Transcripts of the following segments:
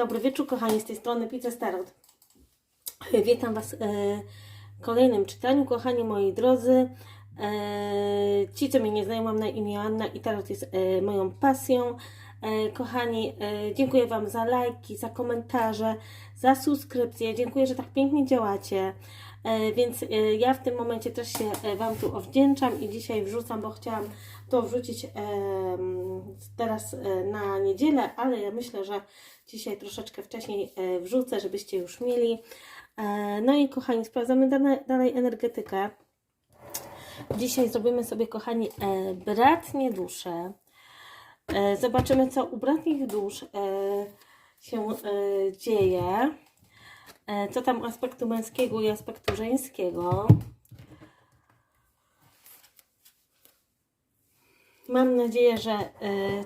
Dobry wieczór, kochani, z tej strony Pizza Starot. Witam Was e, w kolejnym czytaniu, kochani moi drodzy. E, ci, co mnie nie znają, mam na imię Anna i Tarot jest e, moją pasją. Kochani, dziękuję Wam za lajki, za komentarze, za subskrypcje. Dziękuję, że tak pięknie działacie. Więc ja w tym momencie też się Wam tu odwdzięczam i dzisiaj wrzucam, bo chciałam to wrzucić teraz na niedzielę, ale ja myślę, że dzisiaj troszeczkę wcześniej e, wrzucę, żebyście już mieli. E, No i kochani, sprawdzamy dalej energetykę. Dzisiaj zrobimy sobie, kochani, e, bratnie dusze. Zobaczymy, co u bratnich dusz się dzieje. Co tam aspektu męskiego i aspektu żeńskiego. Mam nadzieję, że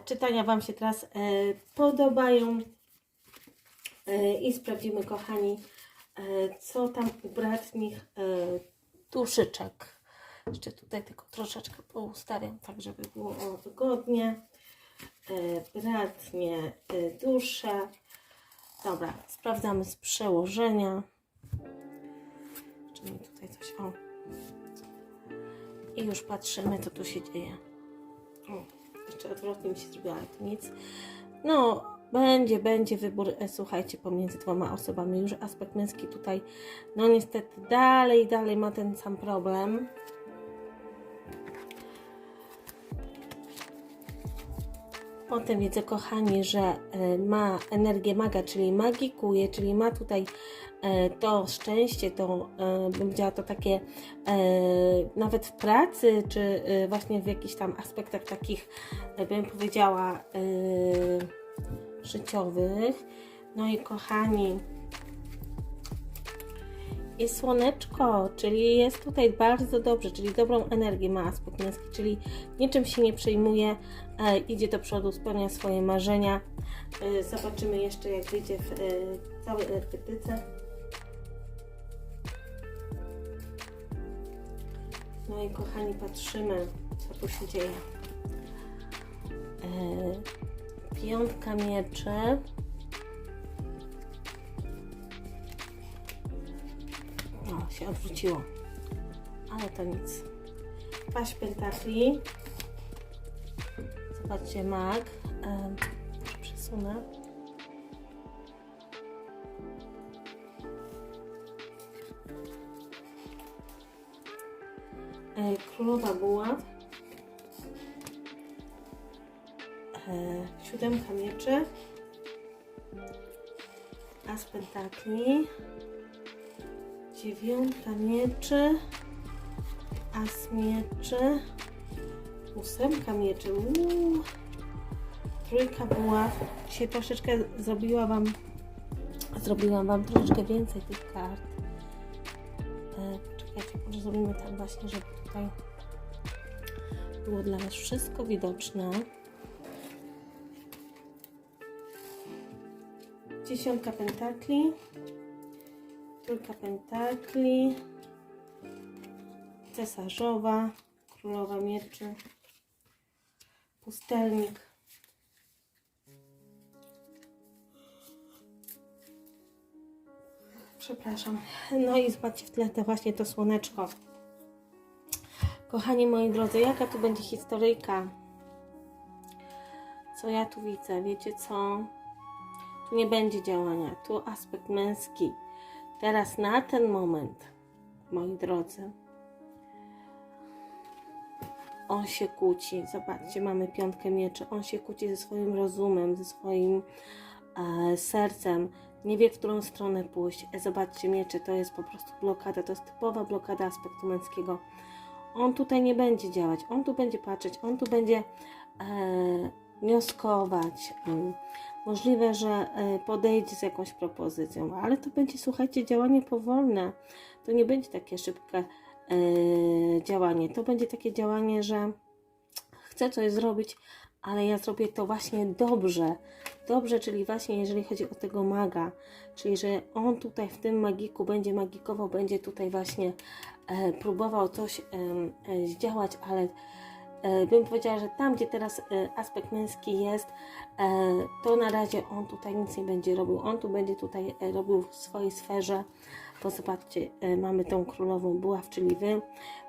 czytania Wam się teraz podobają. E, I sprawdzimy, kochani, e, co tam u bratnich e, duszyczek. Jeszcze tutaj tylko troszeczkę poustawiam, tak żeby było wygodnie. Bratnie dusze. Dobra, sprawdzamy z przełożenia. Czy mi tutaj coś. O. I już patrzymy, co tu się dzieje. O, jeszcze odwrotnie mi się zrobiło, ale to nic. No, będzie, będzie wybór, e, słuchajcie, pomiędzy dwoma osobami. Już aspekt męski tutaj, no niestety, dalej, dalej ma ten sam problem. Potem widzę, kochani, że e, ma energię maga, czyli magikuje, czyli ma tutaj e, to szczęście, to bym powiedziała to takie nawet w pracy, czy właśnie w jakichś tam aspektach takich, bym powiedziała, życiowych. No i kochani, i słoneczko, czyli jest tutaj bardzo dobrze, czyli dobrą energię ma aspekt męski, czyli niczym się nie przejmuje, e, idzie do przodu, spełnia swoje marzenia. E, zobaczymy jeszcze, jak wyjdzie w e, całej energetyce. No i kochani, patrzymy, co tu się dzieje. E, piątka mieczy. O, się odwróciło. Ale to nic. Paść pentakli. Zobaczcie, mag. E, przesunę. E, królowa buław. Siódemka mieczy. As pentakli dziewiątka mieczy, as mieczy, ósemka mieczy, uuu, trójka buław. Dzisiaj troszeczkę zrobiła Wam, zrobiłam Wam troszeczkę więcej tych kart. E, poczekajcie, może zrobimy tak właśnie, żeby tutaj było dla Was wszystko widoczne. Dziesiątka pentakli. Trójka pentakli, cesarzowa, królowa mieczy, pustelnik. Przepraszam. No i zobaczcie w tle to właśnie to słoneczko. Kochani moi drodzy, jaka tu będzie historyjka? Co ja tu widzę? Wiecie co? Nie będzie działania. Tu aspekt męski. Teraz na ten moment, moi drodzy, on się kłóci. Zobaczcie, mamy piątkę mieczy. On się kłóci ze swoim rozumem, ze swoim e, sercem. Nie wie, w którą stronę pójść. E, zobaczcie, miecze to jest po prostu blokada. To jest typowa blokada aspektu męskiego. On tutaj nie będzie działać. On tu będzie patrzeć. On tu będzie e, wnioskować. Możliwe, że e, podejdzie z jakąś propozycją, ale to będzie, słuchajcie, działanie powolne. To nie będzie takie szybkie e, działanie. To będzie takie działanie, że chcę coś zrobić, ale ja zrobię to właśnie dobrze. Dobrze, czyli właśnie jeżeli chodzi o tego maga, czyli że on tutaj w tym magiku będzie magikował, będzie tutaj właśnie e, próbował coś zdziałać, ale bym powiedziała, że tam, gdzie teraz e, aspekt męski jest, e, to na razie on tutaj nic nie będzie robił. On tu będzie tutaj e, robił w swojej sferze. Bo zobaczcie, e, mamy tą królową buław, czyli wy,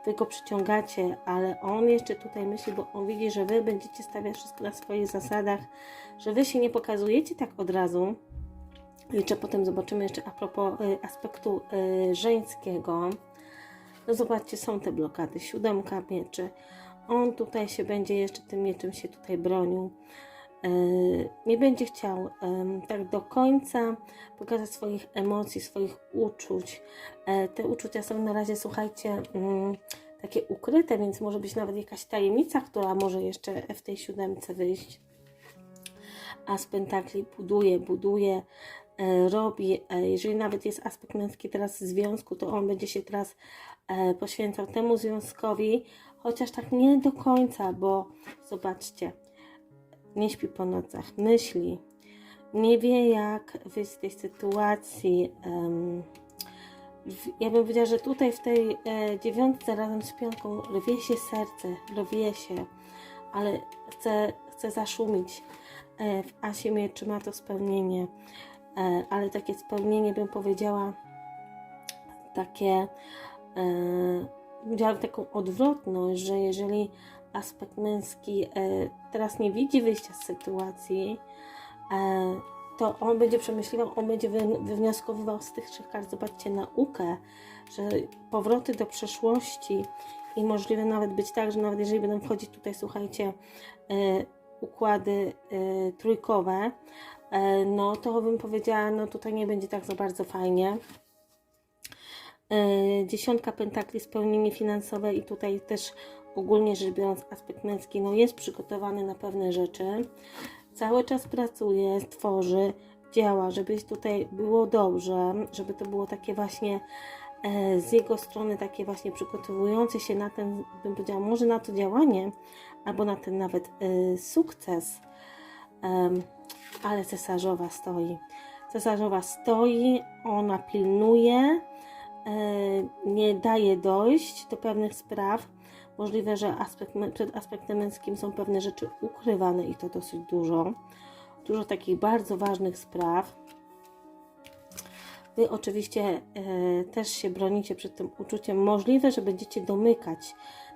wy go przyciągacie, ale on jeszcze tutaj myśli, bo on widzi, że wy będziecie stawiać wszystko na swoich zasadach, że wy się nie pokazujecie tak od razu. Jeszcze potem zobaczymy jeszcze a propos e, aspektu e, żeńskiego. No zobaczcie, są te blokady. Siódemka mieczy. On tutaj się będzie jeszcze tym mieczem się tutaj bronił. E, Nie będzie chciał tak do końca pokazać swoich emocji, swoich uczuć. E, Te uczucia są na razie, słuchajcie, mm, takie ukryte, więc może być nawet jakaś tajemnica, która może jeszcze w tej siódemce wyjść. A z pentakli buduje, buduje, e, robi. Jeżeli nawet jest aspekt męski teraz w związku, to on będzie się teraz poświęcał temu związkowi, chociaż tak nie do końca, bo zobaczcie, nie śpi po nocach, myśli, nie wie jak wyjść z tej sytuacji. w- ja bym powiedziała, że tutaj w tej e, dziewiątce razem z piątką rwie się serce, rwie się, ale chce, chce zaszumić. E, w Asie mieczy ma to spełnienie, e, ale takie spełnienie bym powiedziała takie e, widziałam taką odwrotność, że jeżeli aspekt męski e, teraz nie widzi wyjścia z sytuacji, e, to on będzie przemyśliwał, on będzie wy, wywnioskowywał z tych trzech kart, zobaczcie, naukę, że powroty do przeszłości i możliwe nawet być tak, że nawet jeżeli będą wchodzić tutaj, słuchajcie, e, układy trójkowe, no to bym powiedziała, no tutaj nie będzie tak za bardzo fajnie. E, Dziesiątka pentakli, spełnienie finansowe i tutaj też ogólnie rzecz biorąc aspekt męski no jest przygotowany na pewne rzeczy. Cały czas pracuje, tworzy, działa, żeby tutaj było dobrze, żeby to było takie właśnie e, z jego strony takie właśnie przygotowujące się na ten, bym powiedziała, może na to działanie, albo na ten nawet e, sukces. Ale cesarzowa stoi. Cesarzowa stoi, ona pilnuje, nie daje dojść do pewnych spraw. Możliwe, że aspekt, przed aspektem męskim są pewne rzeczy ukrywane i to dosyć dużo. Dużo takich bardzo ważnych spraw. Wy oczywiście e, też się bronicie przed tym uczuciem. Możliwe, że będziecie domykać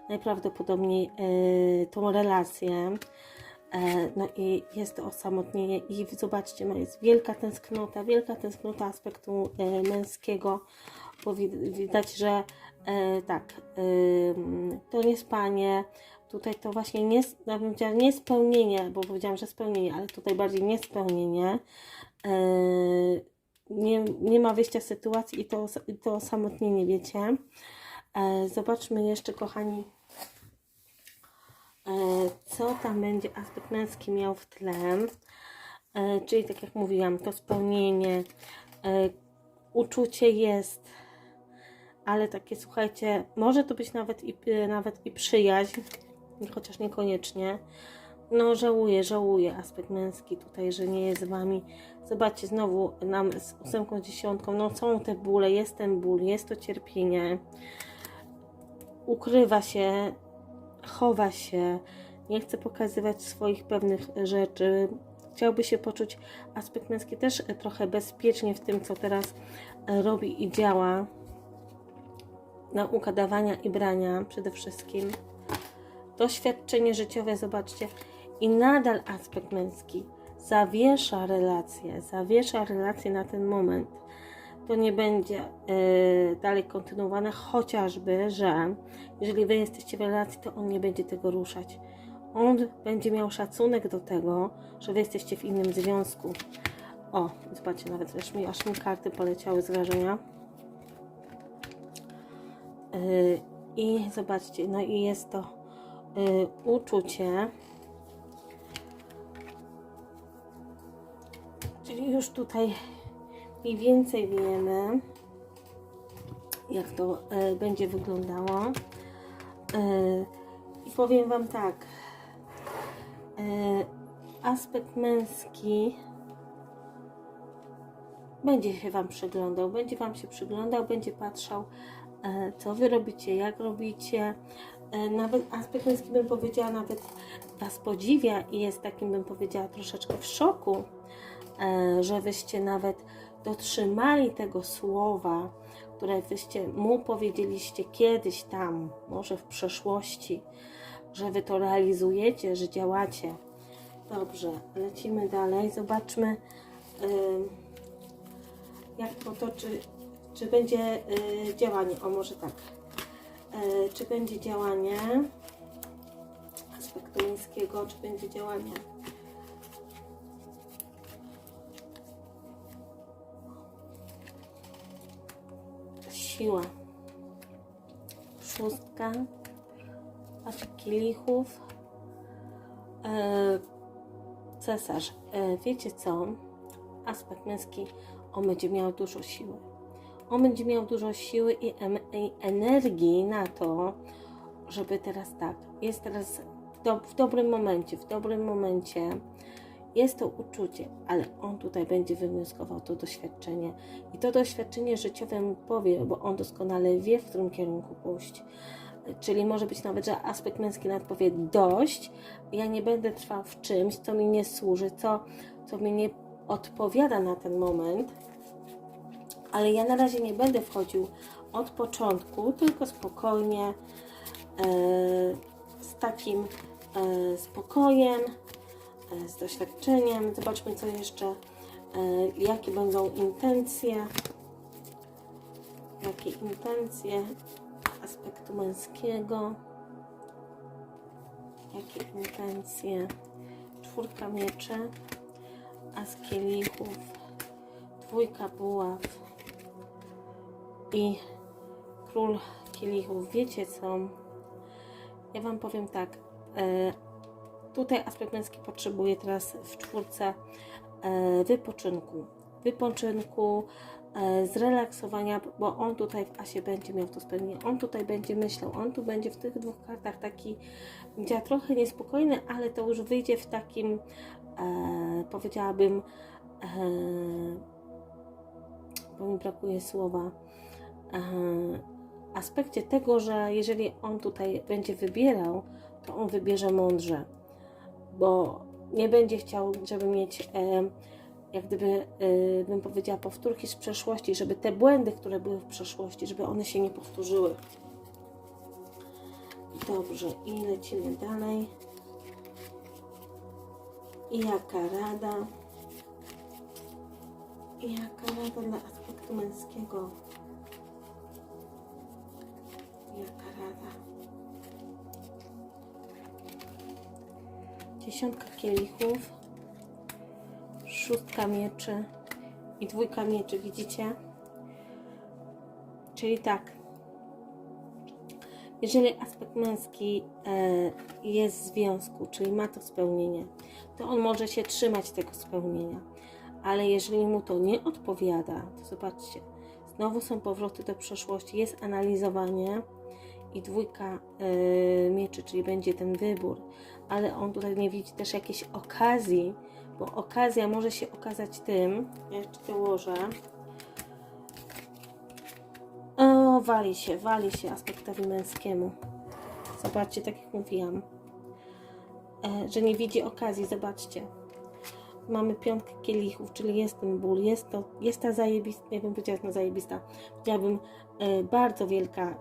najprawdopodobniej e, tą relację. E, No i jest to osamotnienie i zobaczcie, jest wielka tęsknota, wielka tęsknota aspektu e, męskiego, bo wi- widać, że e, tak, ym, to nie spanie, tutaj to właśnie nie, ja bym powiedziała nie spełnienie, bo powiedziałam, że spełnienie, ale tutaj bardziej niespełnienie, e, nie, nie ma wyjścia z sytuacji i to, to osamotnienie, wiecie. E, Zobaczmy jeszcze, kochani, E, co tam będzie aspekt męski miał w tle. E, Czyli tak jak mówiłam, to spełnienie, e, uczucie jest, ale takie słuchajcie, może to być nawet i, e, nawet i przyjaźń, chociaż niekoniecznie. No żałuję, żałuję aspekt męski tutaj, że nie jest z Wami. Zobaczcie, znowu nam z ósemką, dziesiątką, no są te bóle, jest ten ból, jest to cierpienie. Ukrywa się, chowa się, nie chce pokazywać swoich pewnych rzeczy. Chciałby się poczuć aspekt męski też trochę bezpiecznie w tym, co teraz robi i działa. Nauka dawania i brania przede wszystkim. Doświadczenie życiowe, zobaczcie. I nadal aspekt męski zawiesza relacje, zawiesza relacje na ten moment. To nie będzie e, dalej kontynuowane, chociażby, że jeżeli wy jesteście w relacji, to on nie będzie tego ruszać. On będzie miał szacunek do tego, że wy jesteście w innym związku. O, zobaczcie, nawet aż mi, aż mi karty poleciały z wrażenia. Yy, I zobaczcie, no i jest to yy, uczucie. Czyli już tutaj mniej więcej wiemy, jak to yy, będzie wyglądało. I powiem Wam tak. Aspekt męski będzie się Wam przyglądał, będzie Wam się przyglądał, będzie patrzał, co Wy robicie, jak robicie. e, nawet aspekt męski bym powiedziała, nawet Was podziwia i jest takim, bym powiedziała, troszeczkę w szoku, e, że Wyście nawet dotrzymali tego słowa, które Wyście mu powiedzieliście kiedyś tam, może w przeszłości, że Wy to realizujecie, że działacie. Dobrze, lecimy dalej. Zobaczmy, jak potoczy, czy będzie y, działanie. O, może tak. Y, czy będzie działanie aspektu męskiego, czy będzie działanie siła. Szóstka, patrz kielichów, e, cesarz. Wiecie co? Aspekt męski, on będzie miał dużo siły. On będzie miał dużo siły i, energii na to, żeby teraz tak, jest teraz w, do, w dobrym momencie, w dobrym momencie. Jest to uczucie, ale on tutaj będzie wywnioskował to doświadczenie. I to doświadczenie życiowe mu powie, bo on doskonale wie, w którym kierunku pójść. Czyli może być nawet, że aspekt męski nawet powie dość, ja nie będę trwał w czymś, co mi nie służy, co, co mi nie odpowiada na ten moment, ale ja na razie nie będę wchodził od początku, tylko spokojnie, e, z takim e, spokojem, e, z doświadczeniem. Zobaczmy, co jeszcze, jakie będą intencje, jakie intencje aspektu męskiego, jakie intencje, czwórka mieczy, as kielichów, dwójka buław i król kielichów. Wiecie co? Ja Wam powiem tak. E, tutaj aspekt męski potrzebuje teraz w czwórce e, wypoczynku. Wypoczynku, e, zrelaksowania, bo on tutaj w Asie będzie miał to spełnienie. On tutaj będzie myślał, on tu będzie w tych dwóch kartach taki, będzie trochę niespokojny, ale to już wyjdzie w takim, powiedziałabym, bo mi brakuje słowa, aspekcie tego, że jeżeli on tutaj będzie wybierał, to on wybierze mądrze, bo nie będzie chciał, żeby mieć, e, jak gdyby, e, bym powiedziała, powtórki z przeszłości, żeby te błędy, które były w przeszłości, żeby one się nie powtórzyły. Dobrze, i lecimy dalej. I jaka rada? I jaka rada dla aspektu męskiego? Dziesiątka kielichów, szóstka mieczy i dwójka mieczy, widzicie? Czyli tak, jeżeli aspekt męski e, jest w związku, czyli ma to spełnienie, to on może się trzymać tego spełnienia. Ale jeżeli mu to nie odpowiada, to zobaczcie, znowu są powroty do przeszłości, jest analizowanie i dwójka e, mieczy, czyli będzie ten wybór, ale on tutaj nie widzi też jakiejś okazji, bo okazja może się okazać tym, jeszcze dołożę, o, wali się, wali się aspektowi męskiemu. Zobaczcie, tak jak mówiłam, e, że nie widzi okazji. Zobaczcie. Mamy piątkę kielichów, czyli jest ten ból, jest, to, jest ta zajebista, ja bym powiedziała, no zajebista, powiedziałabym e, bardzo wielka e,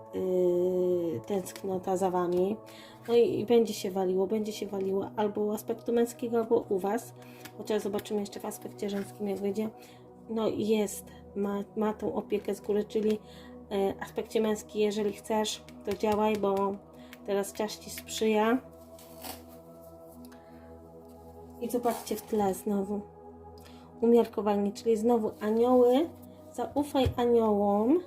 tęsknota za Wami. No i, i będzie się waliło, będzie się waliło albo aspektu męskiego, albo u Was. Chociaż zobaczymy jeszcze w aspekcie żeńskim, jak wyjdzie. No jest, ma, ma tą opiekę z góry, czyli e, aspekcie męski, jeżeli chcesz, to działaj, bo teraz czas Ci sprzyja. I zobaczcie w tle znowu umiarkowanie, czyli znowu anioły. Zaufaj aniołom.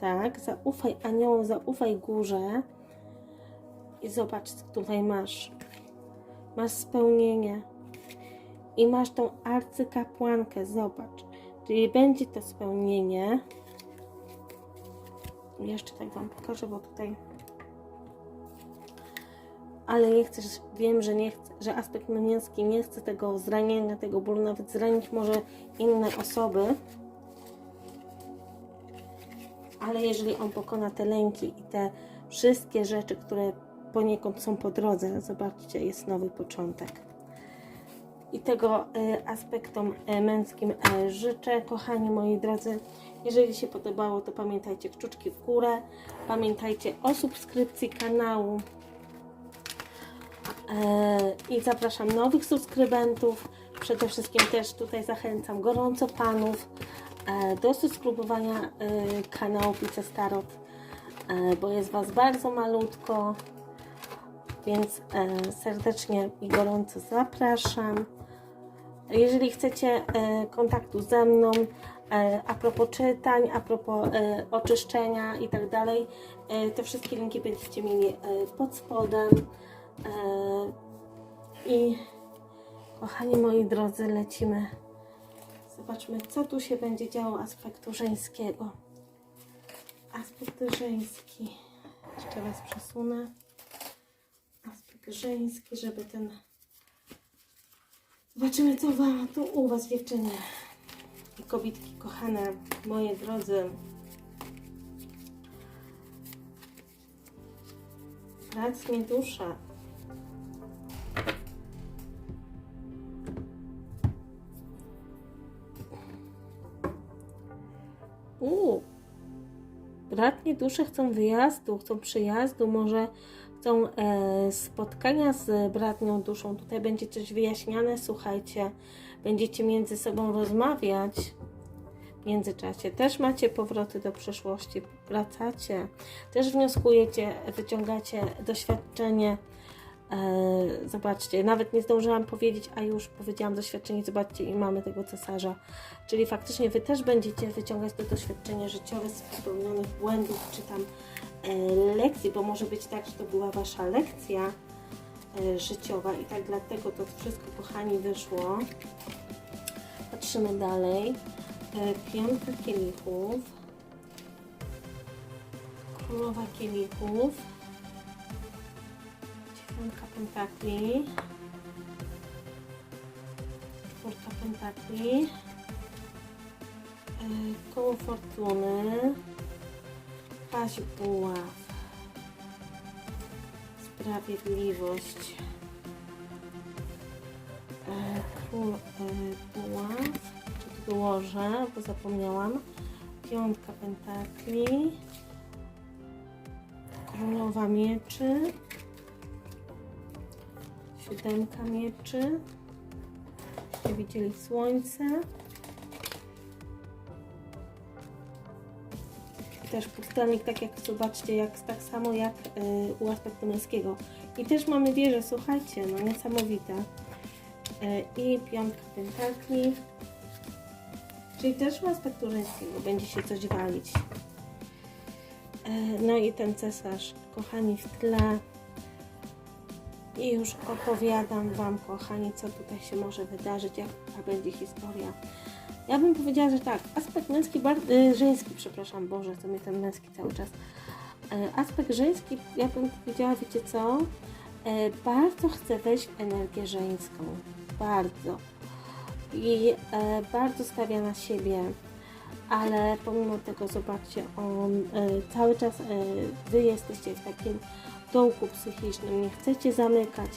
Tak, zaufaj aniołom, zaufaj górze. I zobacz, tutaj masz. Masz spełnienie. I masz tą arcykapłankę, zobacz. Czyli będzie to spełnienie. Jeszcze tak Wam pokażę, bo tutaj ale nie chcesz, wiem, że nie chcę, że aspekt męski nie chce tego zranienia, tego bólu, nawet zranić może inne osoby. ale jeżeli on pokona te lęki i te wszystkie rzeczy, które poniekąd są po drodze, zobaczcie, jest nowy początek. I tego e, aspektom e, męskim e, życzę, kochani moi drodzy. Jeżeli się podobało, to pamiętajcie kciuczki w górę. Pamiętajcie o subskrypcji kanału. E, I zapraszam nowych subskrybentów. Przede wszystkim też tutaj zachęcam gorąco panów e, do subskrybowania e, kanału Pice Starot, e, bo jest Was bardzo malutko, więc serdecznie i gorąco zapraszam. Jeżeli chcecie kontaktu ze mną, a propos czytań, a propos oczyszczenia i tak dalej, te wszystkie linki będziecie mieli pod spodem. E, I kochani moi drodzy, lecimy. Zobaczmy, co tu się będzie działo aspektu żeńskiego. Aspekt żeński. Jeszcze raz przesunę. Aspekt żeński, żeby ten Zobaczymy, co wam tu u was, dziewczyny i kobietki kochane, moje drodzy. Prac mi dusza. Dusze chcą wyjazdu, chcą przyjazdu, może chcą e, spotkania z bratnią duszą. Tutaj będzie coś wyjaśniane, słuchajcie, będziecie między sobą rozmawiać w międzyczasie. Też macie powroty do przeszłości, wracacie, też wnioskujecie, wyciągacie doświadczenie. E, zobaczcie, nawet nie zdążyłam powiedzieć, a już powiedziałam doświadczenie, zobaczcie i mamy tego cesarza. Czyli faktycznie Wy też będziecie wyciągać to doświadczenie życiowe z popełnionych błędów, czy tam e, lekcji, bo może być tak, że to była Wasza lekcja e, życiowa i tak dlatego to wszystko, kochani, wyszło. Patrzymy dalej. Piątka kielichów. Królowa kielichów. Dziewiątka pentakli. Czwórka pentakli. E, Koło fortuny. Paź buław. Sprawiedliwość. E, Król e, buław. Czy tu dołożę, bo zapomniałam. Piątka pentakli. Królowa mieczy. Siódemka mieczy. Żebyście widzieli słońce. Też pustelnik, tak jak zobaczcie, jak, tak samo jak y, u aspektu męskiego. I też mamy wieżę, słuchajcie, no niesamowite. Y, I piątka pentakli. Czyli też u aspektu żeńskiego będzie się coś walić. Y, no i ten cesarz, kochani, w tle. I już opowiadam Wam, kochani, co tutaj się może wydarzyć, jaka będzie historia. Ja bym powiedziała, że tak, aspekt męski, y, żeński, przepraszam, Boże, co mnie ten męski cały czas. E, aspekt żeński, ja bym powiedziała, wiecie co, e, bardzo chcę wejść w energię żeńską, bardzo. I bardzo stawia na siebie, ale pomimo tego, zobaczcie, on cały czas, Wy jesteście w takim dołku psychicznym, nie chcecie zamykać,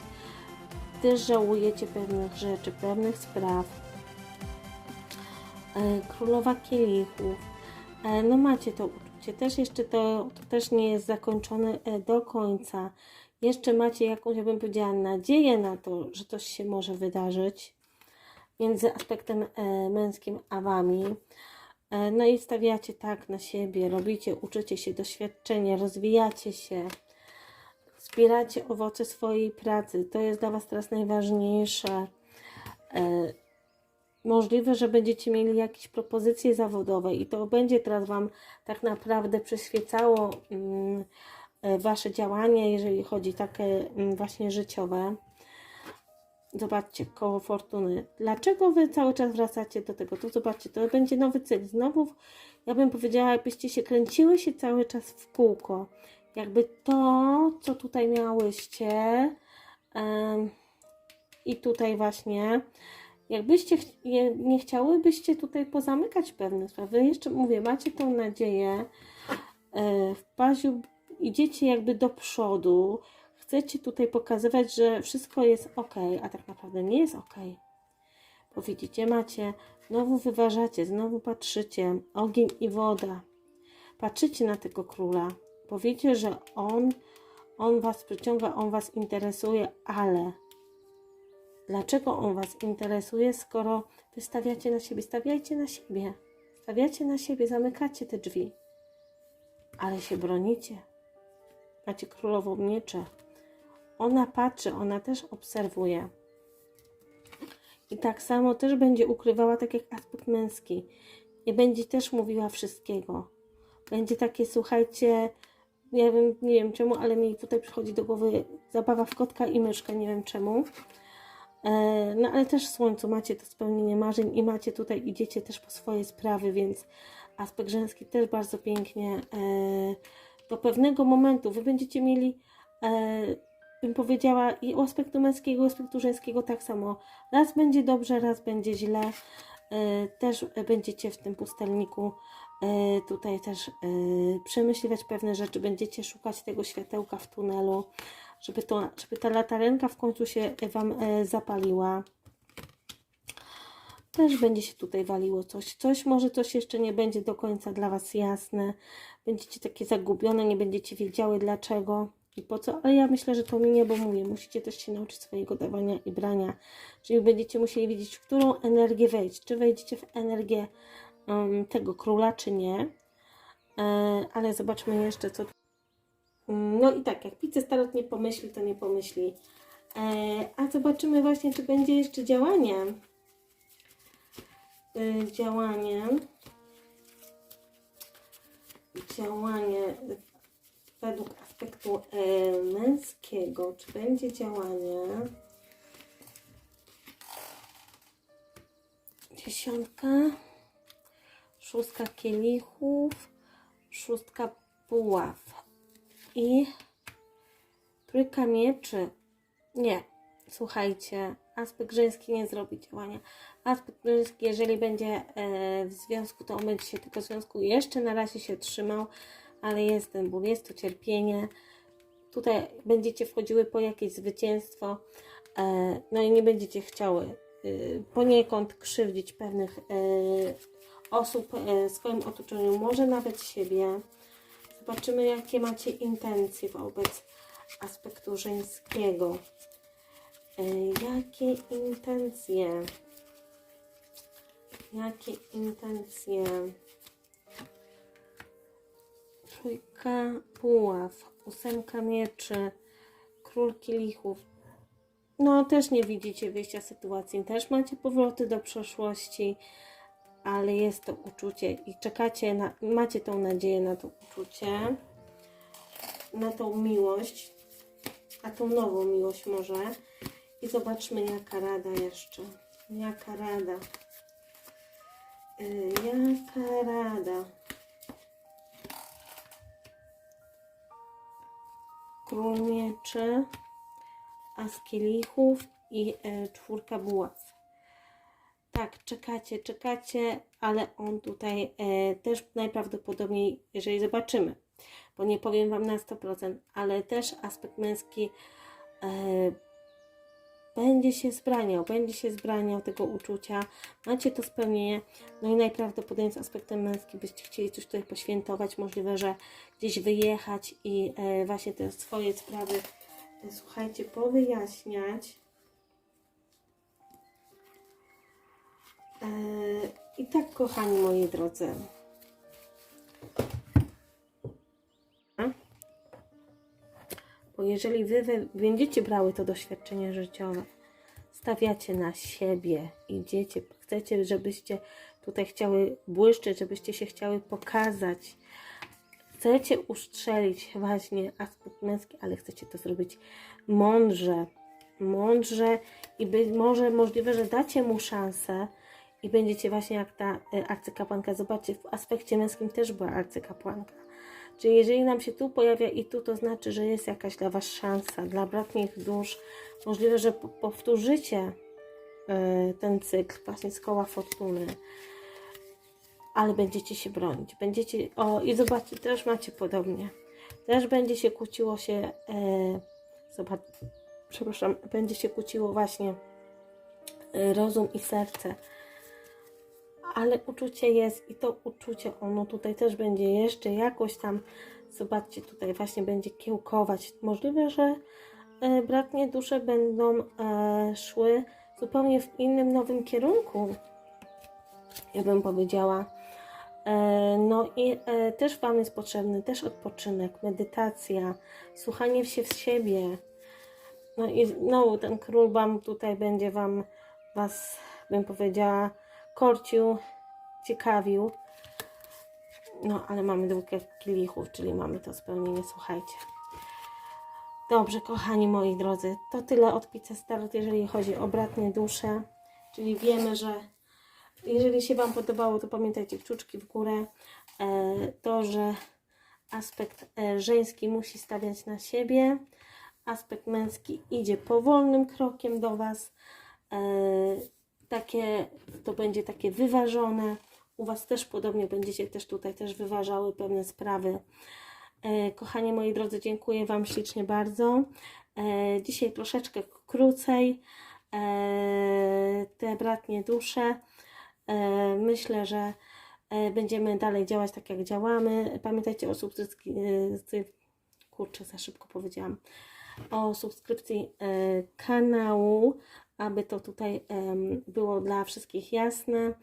też żałujecie pewnych rzeczy, pewnych spraw. E, Królowa kielichów. E, No macie to uczucie. Też jeszcze to, to też nie jest zakończone e, do końca. Jeszcze macie jakąś, ja bym powiedziała, nadzieję na to, że coś się może wydarzyć między aspektem męskim a wami. No i stawiacie tak na siebie, robicie, uczycie się doświadczenie, rozwijacie się, zbieracie owoce swojej pracy. To jest dla Was teraz najważniejsze. E, Możliwe, że będziecie mieli jakieś propozycje zawodowe i to będzie teraz Wam tak naprawdę przyświecało mm, e, Wasze działanie, jeżeli chodzi takie mm, właśnie życiowe. Zobaczcie, koło fortuny. Dlaczego Wy cały czas wracacie do tego? To zobaczcie, to będzie nowy cykl. Znowu, ja bym powiedziała, jakbyście się kręciły się cały czas w kółko. Jakby to, co tutaj miałyście i tutaj właśnie, jakbyście nie, chciałybyście tutaj pozamykać pewne sprawy, jeszcze mówię, macie tą nadzieję, e, w paziu idziecie jakby do przodu, chcecie tutaj pokazywać, że wszystko jest ok, a tak naprawdę nie jest ok. Bo widzicie, macie, znowu wyważacie, znowu patrzycie, ogień i woda. Patrzycie na tego króla, powiecie, że on, on was przyciąga, on was interesuje, ale dlaczego on was interesuje, skoro wy stawiacie na siebie? Stawiajcie na siebie. Stawiacie na siebie, zamykacie te drzwi, ale się bronicie. Macie królową miecze. Ona patrzy, ona też obserwuje. I tak samo też będzie ukrywała, tak jak aspekt męski. Nie będzie też mówiła wszystkiego. Będzie takie, słuchajcie, nie wiem, nie wiem czemu, ale mi tutaj przychodzi do głowy zabawa w kotka i myszkę, nie wiem czemu. E, No ale też w słońcu macie to spełnienie marzeń i macie tutaj, idziecie też po swoje sprawy, więc aspekt żeński też bardzo pięknie e, do pewnego momentu wy będziecie mieli, e, bym powiedziała, i u aspektu męskiego, i aspektu żeńskiego tak samo. Raz będzie dobrze, raz będzie źle. Też będziecie w tym pustelniku tutaj też e, przemyśliwać pewne rzeczy, będziecie szukać tego światełka w tunelu, żeby, to, żeby ta latarenka w końcu się Wam e, zapaliła. Też będzie się tutaj waliło coś. Coś, może coś jeszcze nie będzie do końca dla Was jasne. Będziecie takie zagubione, nie będziecie wiedziały dlaczego i po co, ale ja myślę, że to minie, bo mówię, musicie też się nauczyć swojego dawania i brania. Czyli będziecie musieli wiedzieć, w którą energię wejść. Czy wejdziecie w energię tego króla, czy nie. E, ale zobaczmy jeszcze, co. Mm, No i tak, jak Pizzę Starot nie pomyśli, to nie pomyśli. E, a zobaczymy właśnie, czy będzie jeszcze działanie. E, działanie. Działanie według aspektu męskiego. Czy będzie działanie? Dziesiątka, szóstka kielichów, szóstka buław i trójka mieczy. Nie, słuchajcie, aspekt żeński nie zrobi działania. Aspekt żeński, jeżeli będzie e, w związku, to on będzie się tego związku jeszcze na razie się trzymał, ale jest ten ból, jest to cierpienie. Tutaj będziecie wchodziły po jakieś zwycięstwo, e, no i nie będziecie chciały y, poniekąd krzywdzić pewnych y, osób y, w swoim otoczeniu, może nawet siebie. Zobaczymy, jakie macie intencje wobec aspektu żeńskiego. Y, Jakie intencje? Jakie intencje? Trójka buław, ósemka mieczy, król kielichów. No, też nie widzicie wyjścia z sytuacji, też macie powroty do przeszłości, ale jest to uczucie i czekacie, na, macie tą nadzieję na to uczucie, na tą miłość, a tą nową miłość może. I zobaczmy, jaka rada jeszcze. Jaka rada. Y, Jaka rada. Król mieczy, as kielichów i e, czwórka buław. Tak, czekacie, czekacie, ale on tutaj e, też najprawdopodobniej, jeżeli zobaczymy, bo nie powiem Wam na 100%, ale też aspekt męski e, będzie się zbraniał, będzie się zbraniał tego uczucia, macie to spełnienie, no i najprawdopodobniej z aspektem męskim byście chcieli coś tutaj poświętować, możliwe, że gdzieś wyjechać i e, właśnie te swoje sprawy, e, słuchajcie, powyjaśniać. I tak, kochani moi drodzy. Bo jeżeli wy, wy będziecie brały to doświadczenie życiowe, stawiacie na siebie, idziecie, chcecie, żebyście tutaj chciały błyszczeć, żebyście się chciały pokazać, chcecie ustrzelić właśnie aspekt męski, ale chcecie to zrobić mądrze, mądrze i być może możliwe, że dacie mu szansę i będziecie właśnie jak ta y, arcykapłanka. Zobaczcie, w aspekcie męskim też była arcykapłanka. Czyli jeżeli nam się tu pojawia i tu, to znaczy, że jest jakaś dla Was szansa, dla bratnich dusz. Możliwe, że po- powtórzycie y, ten cykl właśnie z koła fortuny. ale będziecie się bronić. Będziecie, o i zobaczcie, też macie podobnie. Też będzie się kłóciło się, e, zobacz, przepraszam, będzie się kłóciło właśnie rozum i serce. Ale uczucie jest i to uczucie, ono tutaj też będzie jeszcze jakoś tam, zobaczcie, tutaj właśnie będzie kiełkować. Możliwe, że e, bratnie dusze będą e, szły zupełnie w innym, nowym kierunku, ja bym powiedziała. E, No i też Wam jest potrzebny też odpoczynek, medytacja, słuchanie się w siebie. No i znowu ten król Wam tutaj będzie Wam, Was, bym powiedziała, korcił, ciekawił. No, ale mamy dwójkę kielichów, czyli mamy to spełnienie, słuchajcie. Dobrze, kochani moi drodzy, to tyle od Pizza jeżeli chodzi o bratnie dusze. Czyli wiemy, że jeżeli się Wam podobało, to pamiętajcie kciuczki w górę. E, to, że aspekt e, żeński musi stawiać na siebie, aspekt męski idzie powolnym krokiem do Was. Takie, to będzie takie wyważone. U Was też podobnie będziecie też tutaj też wyważały pewne sprawy. E, Kochani moi drodzy, dziękuję Wam ślicznie bardzo. E, Dzisiaj troszeczkę krócej. E, Te bratnie dusze. Myślę, że będziemy dalej działać tak, jak działamy. Pamiętajcie o subskrypcji. Kurczę, za szybko powiedziałam. O subskrypcji kanału, aby to tutaj było dla wszystkich jasne.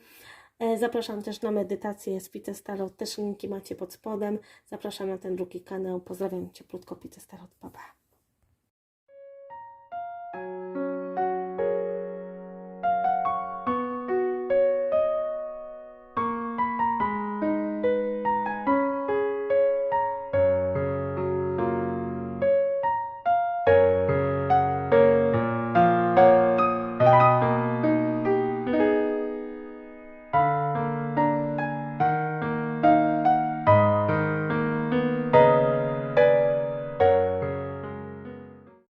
E, Zapraszam też na medytację z Pite Starot, też linki macie pod spodem. Zapraszam na ten drugi kanał. Pozdrawiam cieplutko Pite Starot, pa pa.